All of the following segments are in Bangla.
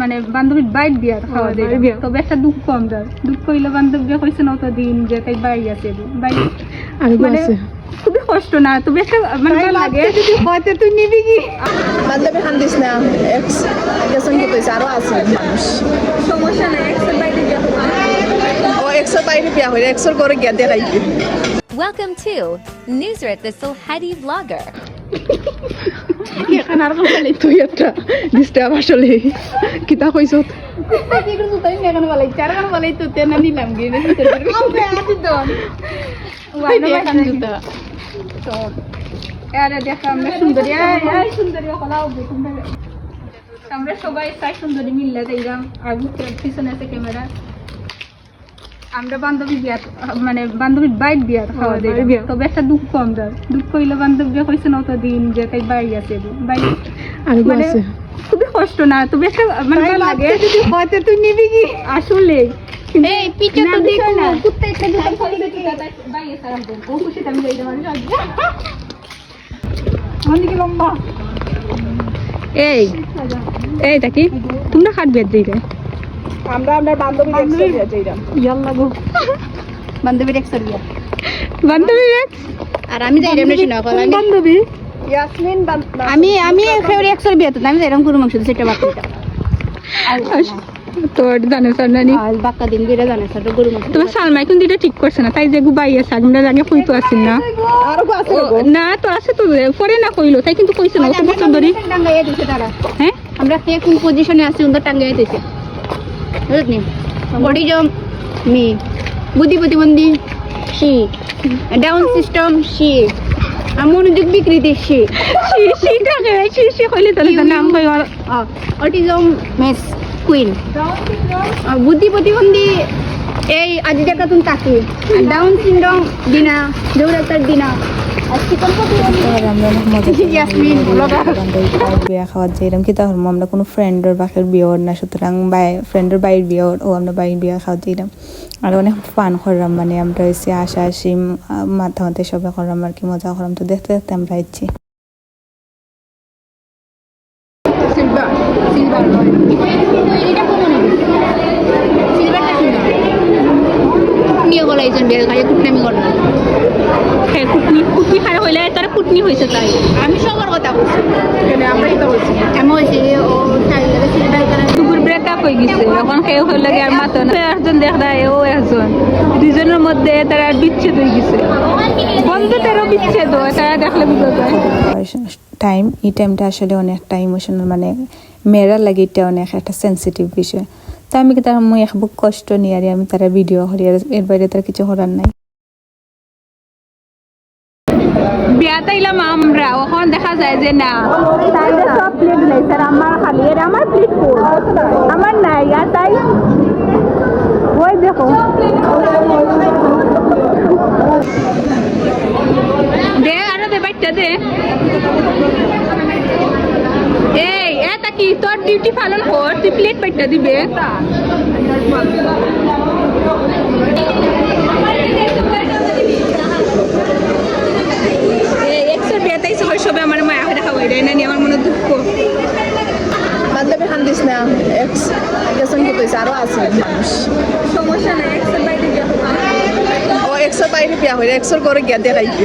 মানে বান্ধবীর বাইর বিয়া খাওয়া যায়। তবে একটা দুঃখ আমরা দুঃখ হইল বান্ধবী কইছে না অতদিন যে তাই বাড়ি আছে বাড়ি মানে খুবই কষ্ট না তবে একটা মানে ভালো লাগে। হয়তো তুই নিবি কি? বান্ধবী খান দিস না এক্স গেছেন কি কইছে আরও আছে মানুষ। সমস্যা নাই একসাথে বাইরে বিয়া ও একশো বাইরে বিয়া হইলে একশোর করে গিয়া দেখাইবি Welcome to Nusrat the Sulhadi Vlogger. এখানে আর বলে তুই একটা ডিস্টার্ব আসলে কিতা কইছ? তো এরা দেখা আমরা সবাই চাই সুন্দরী মিললে যাইলাম আর পিছনে আছে ক্যামেরা আমরা বান্ধবী বিয়া মানে বান্ধবীর বাইর বিয়া খাওয়া যায় বিয়া। তবে একটা দুঃখ আমরা। দুঃখ হইল বান্ধবী কইছে না অতদিন যে তাই বাড়ি আছে। বাড়ি মানে খুবই কষ্ট না তবে একটা মানে ভালো লাগে। হয়তো তুই নিবি কি? আসলে। এই পিছে তো দেখো না। কুত্তা একটা দিতে সারাম ও আমি যাই লম্বা। এই এইটা কি? তোমরা খাটবে দিই রে আমরা আমরা বান্ধবী ইয়াল্লা গো। বান্ধবীর আর আমি যাই রেমনে শুনা কল আমি বান্ধবী? ইয়াসমিন আমি আমি বিয়া তো আমি যাইরাম গরু মাংস সেটা বাক্কা তোর জানে সরনানি আর বাক্কা দিন গিয়ে জানে স্যার গরু মাংস তোমার সালমাই কোন দিটা ঠিক করছে না তাই যে গুবাই আছে আমরা আছেন না। আরও গো আছে না তো আছে তো পরে না কইলো তাই কিন্তু কইছে না কত বছর ধরে। টাঙ্গাইয়া দিছে তারা। হ্যাঁ? আমরা কে কোন পজিশনে আছি ওদের টাঙ্গাইয়া দিছে। বুঝলি বডি জম মি বুদ্ধি প্রতিবন্ধী সি ডাউন সিস্টেম সি মনোযোগ বিকৃতি সি সি সি টাকে সি সি কইলে তাহলে তার নাম কই অটিজম মেস কুইন বুদ্ধি প্রতিবন্ধী এই আজি জায়গা তুমি তাকি ডাউন সিন্ড্রোম দিনা দৌড়াতার দিনা বিয়া খাওয়ার যাইলাম কি আমরা কোনো ফ্রেন্ডের বাকের বিয়র না, সুতরাং বাই ফ্রেন্ডের বাইর বিয়র ও আমরা বাইর বিয়া খাওয়া যাইলাম আর অনেক ফান করলাম মানে আমরা এসে আশা আসি মাথা মাথায় সবাই করলাম আর কি, মজা করলাম। তো দেখতে দেখতে আমরা ইচ্ছি সিলভার সিলভার এটা কমন সিলভারটা সুন্দর নিয়ে গলা এইজন বিয়ে খাই কুটনামি করলাম হ্যাঁ কুটনি কুটনি খাই হইলে তার কুটনি হইছে তাই আমি সবার কথা বলছি এখানে আমরা এটা বলছি আমি হয়েছে ও চাইলে সিলভার করে দুপুর মধ্যে তারা বিচ্ছেদ হয়ে গেছে। বন্ধুদেরও বিচ্ছেদ হয়, তারা দেখলে টাইম এই টাইমটা আসলে অনেকটা ইমোশনাল মানে মেয়েরা লাগে এটা অনেক একটা সেন্সিটিভ বিষয়। তো আমি তার মুই এক কষ্ট নিয়ে আর আমি তারা ভিডিও করি এর বাইরে তার কিছু করার নাই। বিয়া তাইলাম আমরা ওখান দেখা যায় যে না। তাইলে সব প্লেট নাই স্যার আমার খালি এর আমার প্লেট ফুল আমার নাই আর তাই ওই দেখো। দে আরও দে বাচ্চা দে। এই এটা কি তোর ডিউটি পালন কর তুই প্লেট বাচ্চা দিবে। সবে আমার মায়া হয়ে দেখা হয়ে না নিয়ে আমার মনে দুঃখ বান্ধবী খান দিস না এক্স গেছেন কি কইছে আরও আছে মানুষ সমস্যা নাই একশো বাইরে ও একশো বাইরে বিয়া হইলে একশোর করে গিয়া দেখাইবি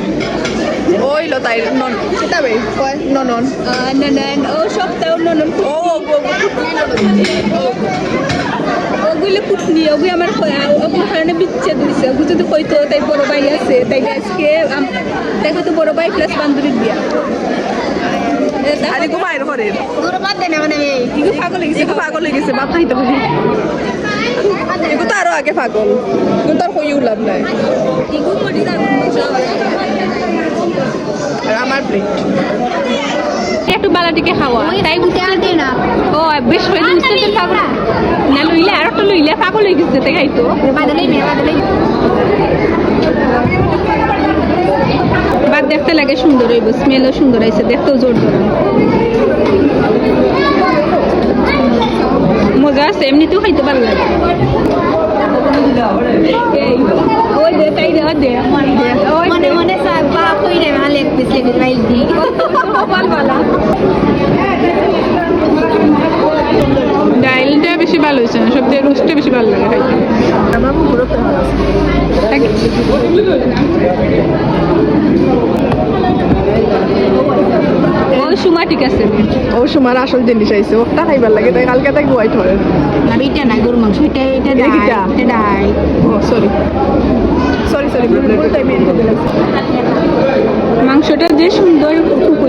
ওই লো তাই নন কিতাবে কয় ননন ননন ও সপ্তাহ ননন ও ও ও, কুটনি আমার ওগুলো কারণে বিচ্ছেদ হয়েছে ওগুলো যদি কইতো তাই বড় ভাই আছে তাই আজকে তাই হয়তো বড় ভাই প্লাস বান্ধবীর বিয়া। আরে দেন মানে ইগো পাগল হয়ে গেছে পাগল হয়ে গেছে বাদ খাইতে পারি এগো তো আরও আগে পাগল। তো আর নাই। ইগো মরি যাবে আমার প্লেট একটু বালাটিকে খাওয়া। তাই বুঝতে দে না। ও বেশ হয়ে তো পাগল না লইলে আর একটু লইলে পাগল হয়ে গেছে তাই বাদলেই বাদ দেখতে লাগে সুন্দর হইব স্মেলও সুন্দর হয়েছে দেখতেও জোর ধরে মজা আছে এমনিতেও খাইতে ভালো লাগে। ওই দে তাই দে দে মনে মনে বা কই রে আলেক পিছলে বাইল দি। কপাল বালা ডাইলটা বেশি ভালো হয়েছে না সবচেয়ে রোস্টটা বেশি ভালো লাগে খাইতে। আমার ও সুমা ঠিক আছে। ও সময় আসল জিনিস আইছে ওটা খাইবার লাগে তাই কালকে তাই গুয়াই ধরে আর এটা না গরু মাংস এটা এটা এটা ডাই কিটা? এটা ডাই ও সরি সরি সরি মাংসটা যে সুন্দর কুক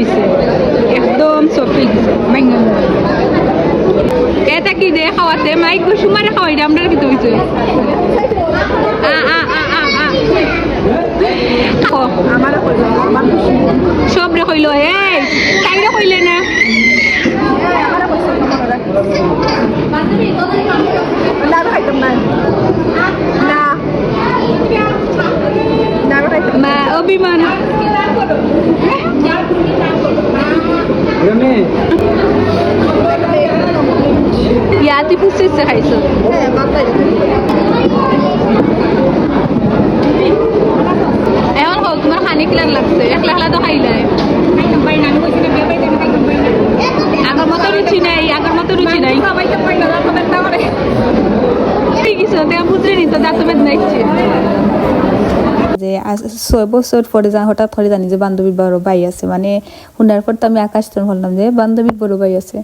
একদম সফি এটা কি খাওয়াতে মাইক সুমারে খাওয়াই আমরা কিন্তু হয়েছে সব রে কইলো এই তাইরে কইলে না না? পুষিছে খাইছো? হ্যাঁ এখন হোক তোমার খানি কিলান লাগছে। একলা একলা তো খাইলাই আগর মতো রুচি নাই আগর মতো রুচি নাই। ঠিক আছে দেখা বুঝলে নি তো দাঁতমেদ নাইছে যে ছয় বছর পরে যা হঠাৎ করে জানি যে বান্ধবীর বড় ভাই আছে। মানে শুনার পর তো আমি আকাশ বললাম যে বান্ধবীর বড় ভাই আছে।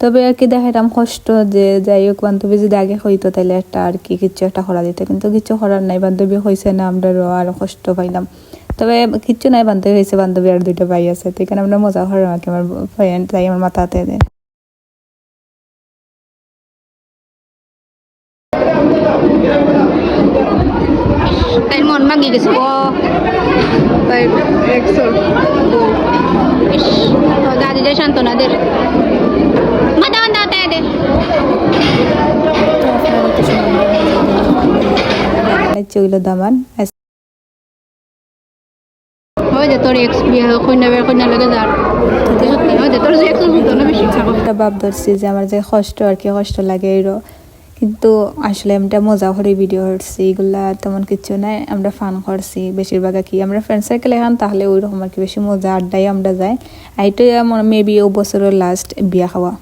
তবে আর কি দেখাইলাম কষ্ট যে যাই হোক, বান্ধবী যদি আগে হইতো তাহলে একটা আর কি কিছু একটা করা দিত। কিন্তু কিছু করার নাই, বান্ধবী হয়েছে না, আমরা আরও কষ্ট পাইলাম। তবে কিচ্ছু নাই, বান্ধবী হয়েছে বান্ধবী আর দুইটা ভাই আছে, তো এখানে আমরা মজা করার আমাকে আমার ফ্রেন্ড তাই আমার মাথাতে দেয়। মন মাগি গেছে। ও, তাই একশো ইস দাদি দে সান্ত্বনা দের মাথা মাথা মাথা দে চইল দামান। ওই যে তোর এক্স বিয়ে কন্যা বিয়ে কন্যা লগে যার। সত্যি ওই যে তোর যে এক্স বুঝতো না বেশি? একটা ভাব ধরছি যে আমার যে কষ্ট আর কি কষ্ট লাগে এরও কিন্তু আসলে আমরা মজা করে ভিডিও করছি এগুলা তেমন কিছু নাই। আমরা ফান করছি বেশিরভাগ কি আমরা ফ্রেন্ড সার্কেল এখান তাহলে ওই রকম আর কি বেশি মজা আড্ডাই আমরা যাই। আমার মেবি ও বছরের লাস্ট বিয়া খাওয়া।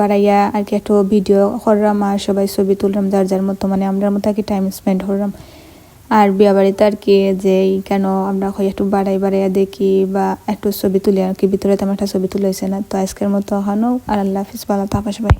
বাড়াইয়া আর কি একটু ভিডিও করলাম আর সবাই ছবি তুললাম, যার যার মতো মানে আমরা মতো আর কি টাইম স্পেন্ড করলাম। আর বিয়া বাড়িতে আর কি যে কেন আমরা একটু বাড়াই বাড়াইয়া দেখি বা একটু ছবি তুলি আর কি, ভিতরে তেমন একটা ছবি তুলেছে না। তো আজকের মতো এখনও, আর আল্লাহ হাফিজ, ভালো থাকা সবাই।